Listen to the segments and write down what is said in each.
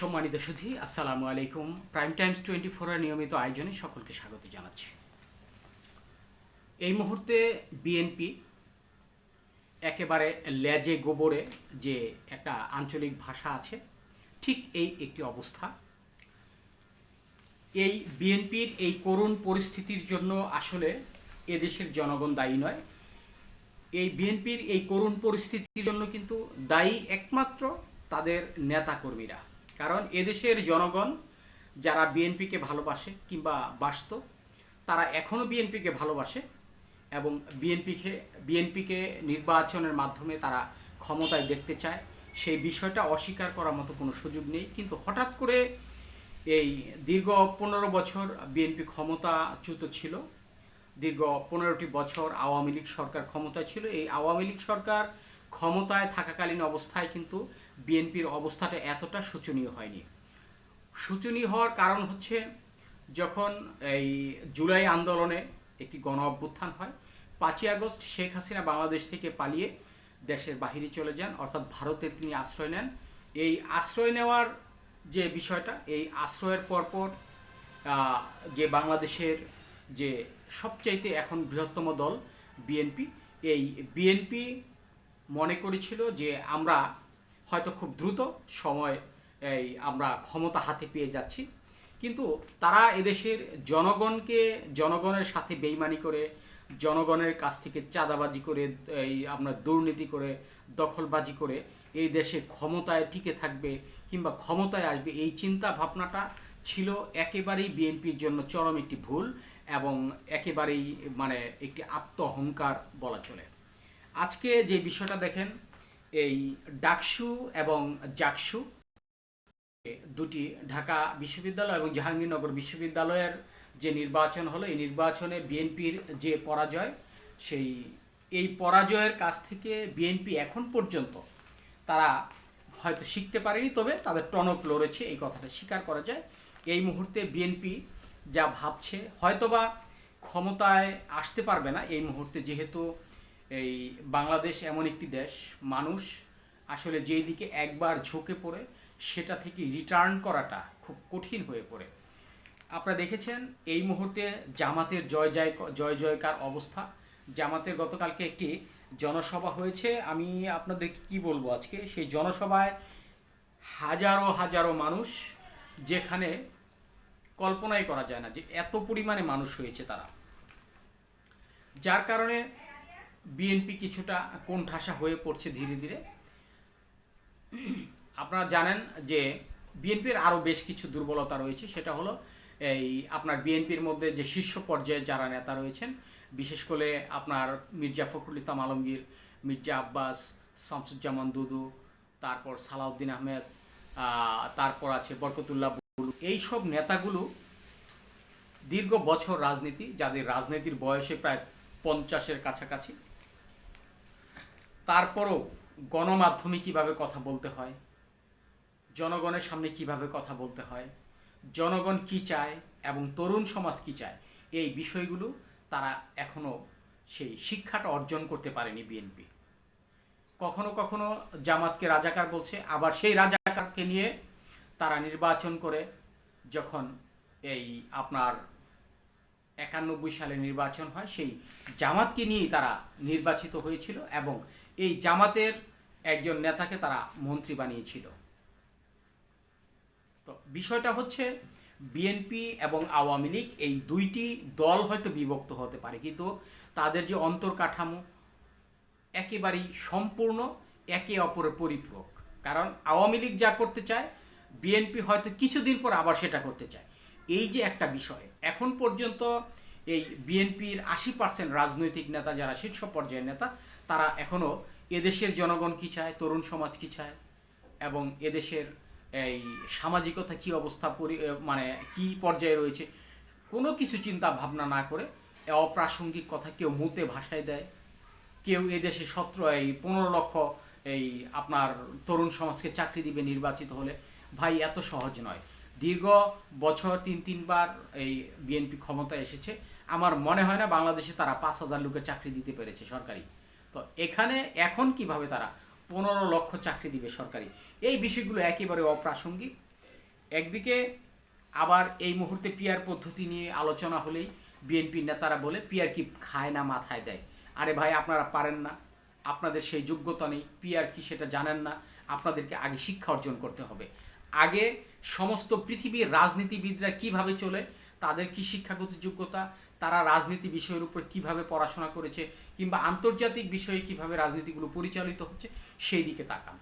সম্মানিত সুধি, আসসালামু আলাইকুম। প্রাইম টাইমস টোয়েন্টি ফোরের নিয়মিত আয়োজনে সকলকে স্বাগত জানাচ্ছি। এই মুহূর্তে বিএনপি একেবারে লেজে গোবরে যে একটা আঞ্চলিক ভাষা আছে, ঠিক এই একটি অবস্থা। এই বিএনপির এই করুণ পরিস্থিতির জন্য আসলে এদেশের জনগণ দায়ী নয়। এই বিএনপির এই করুণ পরিস্থিতির জন্য কিন্তু দায়ী একমাত্র তাদের নেতাকর্মীরা। কারণ এদেশের জনগণ যারা বিএনপিকে ভালোবাসে কিংবা বাসত, তারা এখনও বিএনপিকে ভালোবাসে এবং বিএনপিকে বিএনপিকে নির্বাচনের মাধ্যমে তারা ক্ষমতায় দেখতে চায়। সেই বিষয়টা অস্বীকার করার মতো কোনো সুযোগ নেই। কিন্তু হঠাৎ করে এই দীর্ঘ পনেরো বছর বিএনপি ক্ষমতাচ্যুত ছিল, দীর্ঘ পনেরোটি বছর আওয়ামী লীগ সরকার ক্ষমতা ছিল। এই আওয়ামী লীগ সরকার ক্ষমতায় থাকাকালীন অবস্থায় কিন্তু বিএনপির অবস্থাটা এতটা শোচনীয় হয়নি। শোচনীয় হওয়ার কারণ হচ্ছে যখন এই জুলাই আন্দোলনে একটি গণ অভ্যুত্থান হয়, পাঁচই আগস্ট শেখ হাসিনা বাংলাদেশ থেকে পালিয়ে দেশের বাহিরে চলে যান, অর্থাৎ ভারতে তিনি আশ্রয় নেন। এই আশ্রয় নেওয়ার যে বিষয়টা, এই আশ্রয়ের পরপর যে বাংলাদেশের যে সবচাইতে এখন বৃহত্তম দল বিএনপি, এই বিএনপি মনে করেছিল যে আমরা হয়তো খুব দ্রুত সময় এই আমরা ক্ষমতা হাতে পেয়ে যাচ্ছি। কিন্তু তারা এদেশের জনগণকে, জনগণের সাথে বেইমানি করে, জনগণের কাছ থেকে চাঁদাবাজি করে, এই আপনার দুর্নীতি করে, দখলবাজি করে এই দেশে ক্ষমতায় টিকে থাকবে কিংবা ক্ষমতায় আসবে এই চিন্তা ভাবনাটা ছিল একেবারেই বিএনপির জন্য চরম একটি ভুল এবং একেবারেই মানে একটি আত্ম অহংকার বলা চলে। আজকে যে বিষয়টা দেখেন, এই ডাকসু এবং জাকসু দুটি ঢাকা বিশ্ববিদ্যালয় এবং জাহাঙ্গীরনগর বিশ্ববিদ্যালয়ের যে নির্বাচন হলো, এই নির্বাচনে বিএনপির যে পরাজয়, সেই, এই পরাজয়ের কাছ থেকে বিএনপি এখন পর্যন্ত তারা হয়তো শিখতে পারেনি, তবে তাদের টনক লড়েছে, এই কথাটা স্বীকার করা যায়। এই মুহূর্তে বিএনপি যা ভাবছে, হয়তোবা ক্ষমতায় আসতে পারবে না এই মুহূর্তে, যেহেতু এই বাংলাদেশ এমন একটি দেশ, মানুষ আসলে যেই দিকে একবার ঝুঁকে পড়ে সেটা থেকে রিটার্ন করাটা খুব কঠিন হয়ে পড়ে। আপনারা দেখেছেন এই মুহূর্তে জামাতের জয় জয় জয় জয়কার অবস্থা। জামাতের গতকালকে একটি জনসভা হয়েছে। আমি আপনাদেরকে কি বলব আজকে? সেই জনসভায় হাজারো হাজারো মানুষ যেখানে কল্পনাই করা যায় না যে এত পরিমাণে মানুষ হয়েছে তারা। যার কারণে বিএনপি কিছুটা কোণঠাসা হয়ে পড়ছে ধীরে ধীরে। আপনারা জানেন যে বিএনপির আরও বেশ কিছু দুর্বলতা রয়েছে। সেটা হলো এই আপনার বিএনপির মধ্যে যে শীর্ষ পর্যায়ে যারা নেতা রয়েছেন, বিশেষ করে আপনার মির্জা ফখরুল ইসলাম আলমগীর, মির্জা আব্বাস, শামসুজ্জামান দুদু, তারপর সালাউদ্দিন আহমেদ তারপর আছে বরকতুল্লাহ বুলু এইসব নেতাগুলো দীর্ঘ বছর রাজনীতি, যাদের রাজনীতির বয়সে প্রায় পঞ্চাশের কাছাকাছি তারপরও গণমাধ্যমে কীভাবে কথা বলতে হয়? জনগণের সামনে কীভাবে কথা বলতে হয়? জনগণ কি চায় এবং তরুণ সমাজ কি চায়? এই বিষয়গুলো তারা এখনও সেই শিক্ষাটা অর্জন করতে পারেনি বিএনপি কখনো কখনো জামাতকে রাজাকার বলছে, আবার সেই রাজাকারকে নিয়ে তারা নির্বাচন করে যখন এই আপনার একানব্বই সালে নির্বাচন হয়, সেই জামাতকে নিয়েই তারা নির্বাচিত হয়েছিল এবং এই জামাতের একজন নেতাকে তারা মন্ত্রী বানিয়েছিল। তো বিষয়টা হচ্ছে বিএনপি এবং আওয়ামী লীগ এই দুইটি দল হয়তো বিভক্ত হতে পারে, কিন্তু তাদের যে অন্তর্কাঠামো একেবারেই সম্পূর্ণ একে অপরের পরিপূরক কারণ আওয়ামী লীগ যা করতে চায়, বিএনপি হয়তো কিছুদিন পর আবার সেটা করতে চায়। এই যে একটা বিষয়, এখন পর্যন্ত এই বিএনপির আশি পার্সেন্ট রাজনৈতিক নেতা যারা শীর্ষ পর্যায়ের নেতা, তারা এখনও এদেশের জনগণ কী চায়, তরুণ সমাজ কী চায়, এবং এদেশের এই সামাজিকতা কী অবস্থা পরি মানে কী পর্যায়ে রয়েছে, কোনো কিছু চিন্তা ভাবনা না করে অপ্রাসঙ্গিক কথা কেউ মুতে ভাষায় দেয়, কেউ এদেশে সতেরো, এই পনেরো লক্ষ এই আপনার তরুণ সমাজকে চাকরি দিবে নির্বাচিত হলে, ভাই এত সহজ নয়। দীর্ঘ বছর তিন, তিনবার এই বিএনপি ক্ষমতায় এসেছে। আমার মনে হয় না বাংলাদেশে তারা পাঁচ হাজার লোকের চাকরি দিতে পেরেছে সরকারি। তো এখানে এখন কীভাবে তারা পনেরো লক্ষ চাকরি দিবে সরকারি? এই বিষয়গুলো একেবারে অপ্রাসঙ্গিক। একদিকে আবার এই মুহূর্তে পিয়ার পদ্ধতি নিয়ে আলোচনা হলেই বিএনপির নেতারা বলে, পিয়ার কি খায় না মাথায় দেয়? আরে ভাই, আপনারা পারেন না। আপনাদের সেই যোগ্যতা নেই। পিয়ার কি সেটা জানেন না? আপনাদেরকে আগে শিক্ষা অর্জন করতে হবে। আগে সমস্ত পৃথিবীর রাজনীতিবিদরা কীভাবে চলে, তাদের কি শিক্ষাগত যোগ্যতা, তারা রাজনীতি বিষয়ের উপর কীভাবে পড়াশোনা করেছে কিংবা আন্তর্জাতিক বিষয়ে কীভাবে রাজনীতিগুলো পরিচালিত হচ্ছে, সেই দিকে তাকান।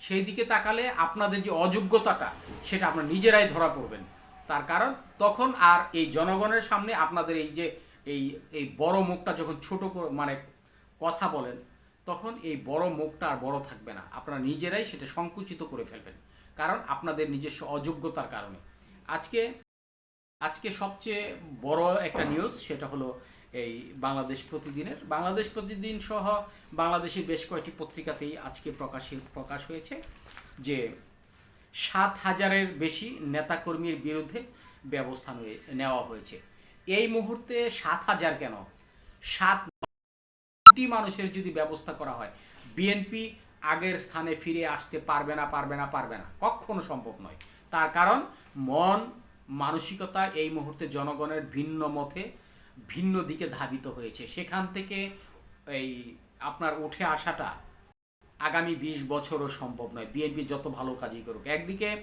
সেই দিকে তাকালে আপনাদের যে অযোগ্যতাটা, সেটা আপনারা নিজেরাই ধরা পড়বেন। তার কারণ, তখন আর এই জনগণের সামনে আপনাদের এই যে, এই এই বড় মুখটা যখন ছোট মানে কথা বলেন, তখন এই বড় মুখটা আর বড় থাকবে না। আপনারা নিজেরাই সেটা সংকুচিত করে ফেলবেন। কারণ আপনাদের নিজস্ব অযোগ্যতার কারণে। আজকে আজকে সবচেয়ে বড় একটা নিউজ সেটা হলো এই বাংলাদেশ প্রতিদিনের। বাংলাদেশ প্রতিদিন সহ বাংলাদেশের বেশ কয়েকটি পত্রিকাতেই আজকে প্রকাশে, প্রকাশ হয়েছে যে সাত হাজারের বেশি নেতাকর্মীর বিরুদ্ধে ব্যবস্থা নেওয়া হয়েছে। এই মুহূর্তে সাত হাজার কেন? সাত কোটি মানুষের যদি ব্যবস্থা করা হয়, বিএনপি আগের স্থানে ফিরে আসতে পারবে না পারবে না পারবে না। কখনো সম্ভব নয়। তার কারণ, মন, মানসিকতা এই মুহূর্তে জনগণের ভিন্ন মতে, ভিন্ন দিকে ধাবিত হয়েছে। সেখান থেকে এই আপনার উঠে আসাটা আগামী বিশ বছরও সম্ভব নয়। বিএনপি যত ভালো কাজই করুক। একদিকে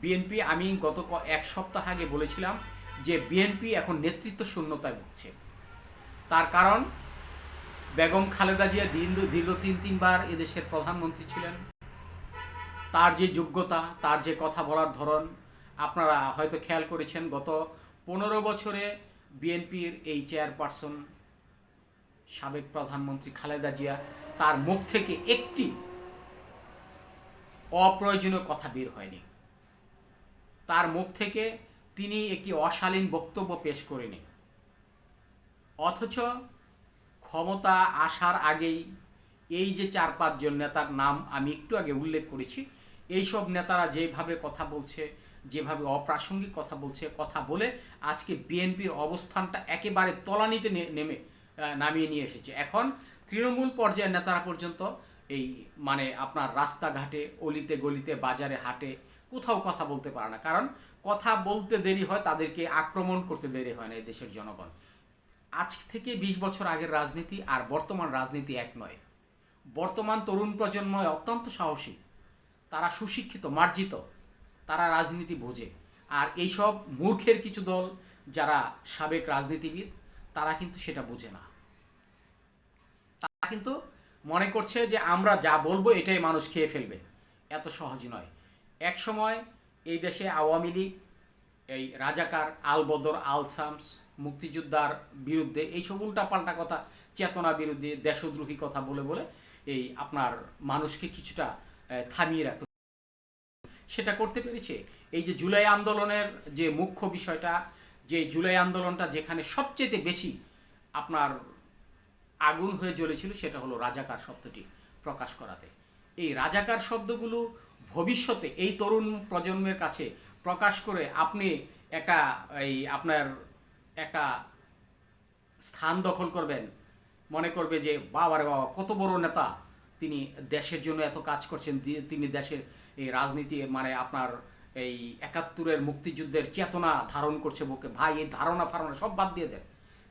বিএনপি আমি গত এক সপ্তাহ আগে বলেছিলাম যে বিএনপি এখন নেতৃত্ব শূন্যতায় ভুগছে। তার কারণ বেগম খালেদা জিয়া দীর্ঘ দীর্ঘ তিন তিনবার এদেশের প্রধানমন্ত্রী ছিলেন। তার যে যোগ্যতা, তার যে কথা বলার ধরন, আপনারা হয়তো খেয়াল করেছেন, গত পনেরো বছরে বিএনপির এই চেয়ারপারসন সাবেক প্রধানমন্ত্রী খালেদা জিয়া, তার মুখ থেকে একটি অপ্রয়োজনীয় কথা বের হয়নি। তার মুখ থেকে তিনি একটি অশালীন বক্তব্য পেশ করেনি। অথচ ক্ষমতা আসার আগেই এই যে চার পাঁচজন নেতার নাম আমি একটু আগে উল্লেখ করেছি, এইসব নেতারা যেভাবে কথা বলছে, যেভাবে অপ্রাসঙ্গিক কথা বলছে, কথা বলে আজকে বিএনপির অবস্থানটা একেবারে তলানিতে নেমে নামিয়ে নিয়ে এসেছে। এখন তৃণমূল পর্যায়ের নেতারা পর্যন্ত এই মানে আপনার রাস্তাঘাটে, অলিতে গলিতে, বাজারে হাটে কোথাও কথা বলতে পারে না। কারণ কথা বলতে দেরি হয়, তাদেরকে আক্রমণ করতে দেরি হয় না এই দেশের জনগণ। আজ থেকে বিশ বছর আগের রাজনীতি আর বর্তমান রাজনীতি এক নয়। বর্তমান তরুণ প্রজন্ম অত্যন্ত সাহসী। তারা সুশিক্ষিত, মার্জিত। তারা রাজনীতি বোঝে। আর এইসব মূর্খের কিছু দল যারা সাবেক রাজনীতিবিদ, তারা কিন্তু সেটা বোঝে না। তারা কিন্তু মনে করছে যে আমরা যা বলব এটাই মানুষ খেয়ে ফেলবে। এত সহজ নয়। এক সময় এই দেশে আওয়ামী লীগ, এই রাজাকার আল বদর আল শামস মুক্তিযোদ্ধার বিরুদ্ধে, এই এইসব উল্টাপাল্টা কথা, চেতনা বিরুদ্ধে দেশদ্রোহী কথা বলে বলে এই আপনার মানুষকে কিছুটা থামিয়ে রাখত সেটা করতে পেরেছে। এই যে জুলাই আন্দোলনের যে মুখ্য বিষয়টা, যে জুলাই আন্দোলনটা যেখানে সবচেয়ে বেশি আপনার আগুন হয়ে জ্বলেছিল, সেটা হলো রাজাকার শব্দটি প্রকাশ করাতে। এই রাজাকার শব্দগুলো ভবিষ্যতে এই তরুণ প্রজন্মের কাছে প্রকাশ করে আপনি একটা, এই আপনার একটা স্থান দখল করবেন। মনে করবে যে, বাবারে বাবা, কত বড় নেতা তিনি দেশের জন্য এত কাজ করছেন। তিনি দেশের এই রাজনীতি মানে আপনার এই একাত্তরের মুক্তিযুদ্ধের চেতনা ধারণ করছে বুকে। ভাই, এই ধারণা ফারণা সব বাদ দিয়ে দেন।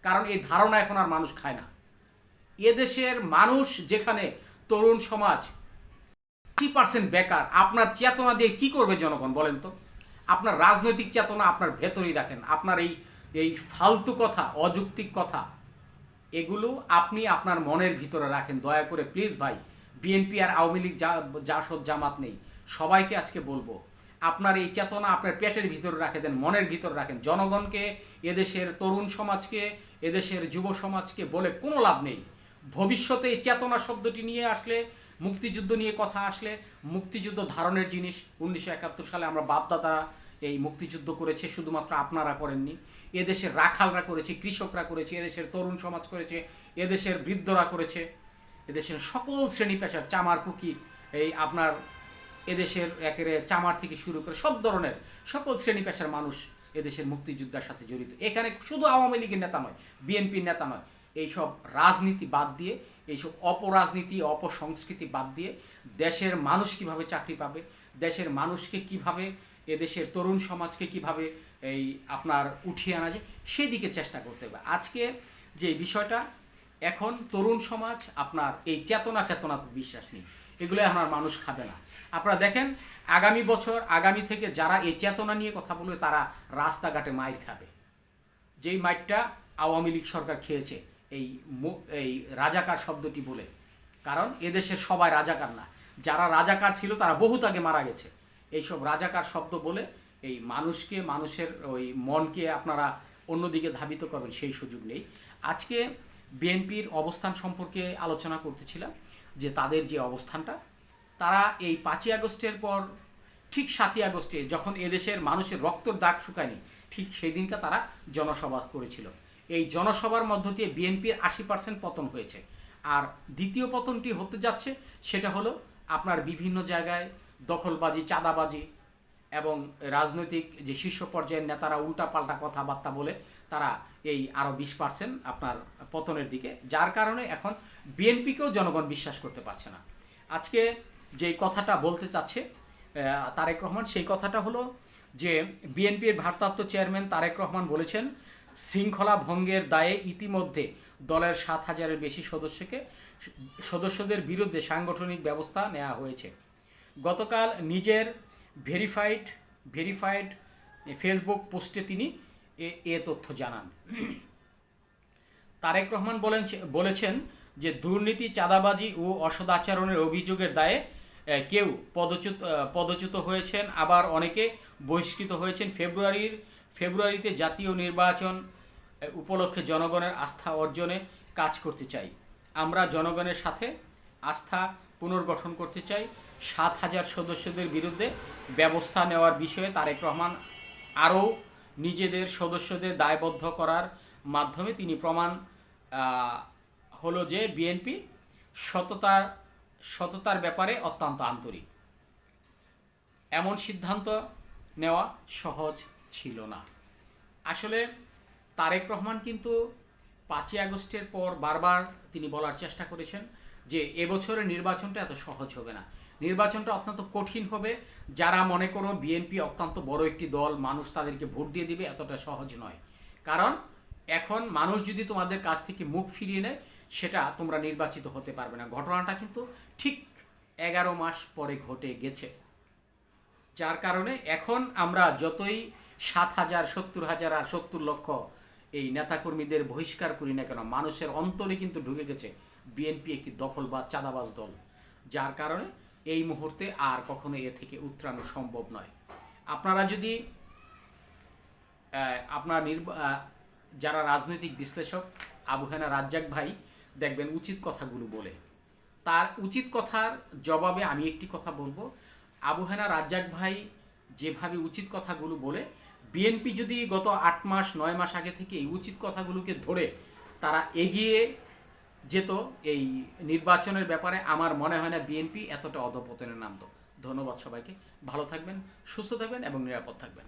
কারণ এই ধারণা এখন আর মানুষ খায় না। এদেশের মানুষ যেখানে তরুণ সমাজ আশি পার্সেন্ট বেকার, আপনার চেতনা দিয়ে কি করবে জনগণ বলেন তো? আপনার রাজনৈতিক চেতনা আপনার ভেতরেই রাখেন। আপনার এই এই ফালতু কথা, অযৌক্তিক কথা, এগুলো আপনি আপনার মনের ভিতরে রাখেন। দয়া করে প্লিজ ভাই বিএনপি আর আওয়ামী লীগ যা, জাসদ জামাত নেই। সবাইকে আজকে বলব, আপনার এই চেতনা আপনার পেটের ভিতরে রাখে দেন, মনের ভিতরে রাখেন। জনগণকে, এদেশের তরুণ সমাজকে, এদেশের যুব সমাজকে বলে কোনো লাভ নেই। ভবিষ্যতে এই চেতনা শব্দটি নিয়ে আসলে, মুক্তিযুদ্ধ নিয়ে কথা আসলে, মুক্তিযুদ্ধ ধারণের জিনিস। উনিশশো একাত্তর সালে আমরা বাপদাদা এই মুক্তিযুদ্ধ করেছে, শুধুমাত্র আপনারা করেননি। এদেশের রাখালরা করেছে, কৃষকরা করেছে, এদেশের তরুণ সমাজ করেছে, এদেশের বৃদ্ধরা করেছে। এদেশের সকল শ্রেণি পেশার চামার, কুকি, এই আপনার এদেশের একেবারে চামার থেকে শুরু করে সব ধরনের সকল শ্রেণি পেশার মানুষ এদেশের মুক্তিযোদ্ধার সাথে জড়িত। এখানে শুধু আওয়ামী লীগের নেতা নয়, বিএনপির নেতা নয়, এইসব রাজনীতি বাদ দিয়ে, এইসব অপরাজনীতি, অপসংস্কৃতি বাদ দিয়ে দেশের মানুষ কীভাবে চাকরি পাবে, দেশের মানুষকে কীভাবে এদেশের তরুণ সমাজকে কীভাবে এই আপনার উঠিয়ে আনা যায় সেই দিকে চেষ্টা করতে হবে। আজকে যে বিষয়টা, এখন তরুণ সমাজ আপনার এই চেতনা চেতনাতে বিশ্বাস নেই। এগুলো আমার মানুষ খাবে না। আপনারা দেখেন, আগামী বছর, আগামী থেকে যারা এই চেতনা নিয়ে কথা বলবে, তারা রাস্তাঘাটে মাইর খাবে। যেই মাইটটা আওয়ামী লীগ সরকার খেয়েছে, এই এই রাজাকার শব্দটি বলে। কারণ এদেশের সবাই রাজাকার না। যারা রাজাকার ছিল, তারা বহুত আগে মারা গেছে। এইসব রাজাকার শব্দ বলে এই মানুষকে, মানুষের ওই মনকে আপনারা অন্যদিকে ধাবিত করবেন, সেই সুযোগ নেই। আজকে বিএনপির অবস্থান সম্পর্কে আলোচনা করতেছিলাম, যে তাদের যে অবস্থানটা, তারা এই পাঁচই আগস্টের পর, ঠিক সাতই আগস্টে যখন এদেশের মানুষের রক্তর দাগ শুকায়নি, ঠিক সেই দিনকে তারা জনসভা করেছিল। এই জনসভার মধ্য দিয়ে বিএনপির আশি পার্সেন্ট পতন হয়েছে। আর দ্বিতীয় পতনটি হতে যাচ্ছে, সেটা হলো আপনার বিভিন্ন জায়গায় দখলবাজি, চাঁদাবাজি এবং রাজনৈতিক যে শীর্ষ পর্যায়ের নেতারা উল্টাপাল্টা কথাবার্তা বলে তারা এই আরও বিশ পার্সেন্ট আপনার পতনের দিকে, যার কারণে এখন বিএনপিকেও জনগণ বিশ্বাস করতে পারছে না। আজকে যে কথাটা বলতে চাচ্ছে তারেক রহমান, সেই কথাটা হলো যে বিএনপির ভারপ্রাপ্ত চেয়ারম্যান তারেক রহমান বলেছেন, শৃঙ্খলা ভঙ্গের দায়ে ইতিমধ্যে দলের সাত হাজারের বেশি সদস্যকে, সদস্যদের বিরুদ্ধে সাংগঠনিক ব্যবস্থা নেওয়া হয়েছে। গতকাল নিজের ভেরিফাইড ভেরিফাইড ফেসবুক পোস্টে তিনি এ- তথ্য জানান। তারেক রহমান বলেন, বলেছেন যে দুর্নীতি, চাঁদাবাজি ও অসদাচরণের অভিযোগের দায়ে কেউ পদচ্যুত পদচ্যুত হয়েছেন। আবার অনেকে বহিষ্কৃত হয়েছেন। ফেব্রুয়ারির, ফেব্রুয়ারিতে জাতীয় নির্বাচন উপলক্ষে জনগণের আস্থা অর্জনে কাজ করতে চাই। আমরা জনগণের সাথে আস্থা পুনর্গঠন করতে চাই। সাত হাজার সদস্যদের বিরুদ্ধে ব্যবস্থা নেওয়ার বিষয়ে তারেক রহমান আরও নিজেদের সদস্যদের দায়বদ্ধ করার মাধ্যমে তিনি প্রমাণ হলো যে বিএনপি সততার সততার ব্যাপারে অত্যন্ত আন্তরিক। এমন সিদ্ধান্ত নেওয়া সহজ ছিল না। আসলে তারেক রহমান কিন্তু পাঁচই আগস্টের পর বারবার তিনি বলার চেষ্টা করেছেন যে এবছরের নির্বাচনটা এত সহজ হবে না। নির্বাচনটা অত্যন্ত কঠিন হবে। যারা মনে করো বিএনপি অত্যন্ত বড় একটি দল, মানুষ তাদেরকে ভোট দিয়ে দিবে এতটা সহজ নয়। কারণ এখন মানুষ যদি তোমাদের কাছ থেকে মুখ ফিরিয়ে নেয়, সেটা তোমরা নির্বাচিত হতে পারবে না। ঘটনাটা কিন্তু ঠিক এগারো মাস পরে ঘটে গেছে। যার কারণে এখন আমরা যতই সাত হাজার, সত্তর হাজার আর সত্তর লক্ষ এই নেতাকর্মীদের বহিষ্কার করি না কেন, মানুষের অন্তরে কিন্তু ঢুকে গেছে। বিএনপি একটি দখল বা চাঁদাবাজ দল, যার কারণে এই মুহূর্তে আর কখনো এ থেকে উত্তরানো সম্ভব নয়। আপনারা যদি আপনার যারা রাজনৈতিক বিশ্লেষক, আবু হেনা রাজ্জাক ভাই, দেখবেন উচিত কথাগুলো বলে। তার উচিত কথার জবাবে আমি একটি কথা বলব। আবু হেনা রাজ্জাক ভাই যেভাবে উচিত কথাগুলো বলে, বিএনপি যদি গত আট মাস, নয় মাস আগে থেকে এই উচিত কথাগুলোকে ধরে তারা এগিয়ে যেত এই নির্বাচনের ব্যাপারে আমার মনে হয় না বিএনপি এতটা অধপতনে নামতো ধন্যবাদ সবাইকে। ভালো থাকবেন, সুস্থ থাকবেন এবং নিরাপদ থাকবেন।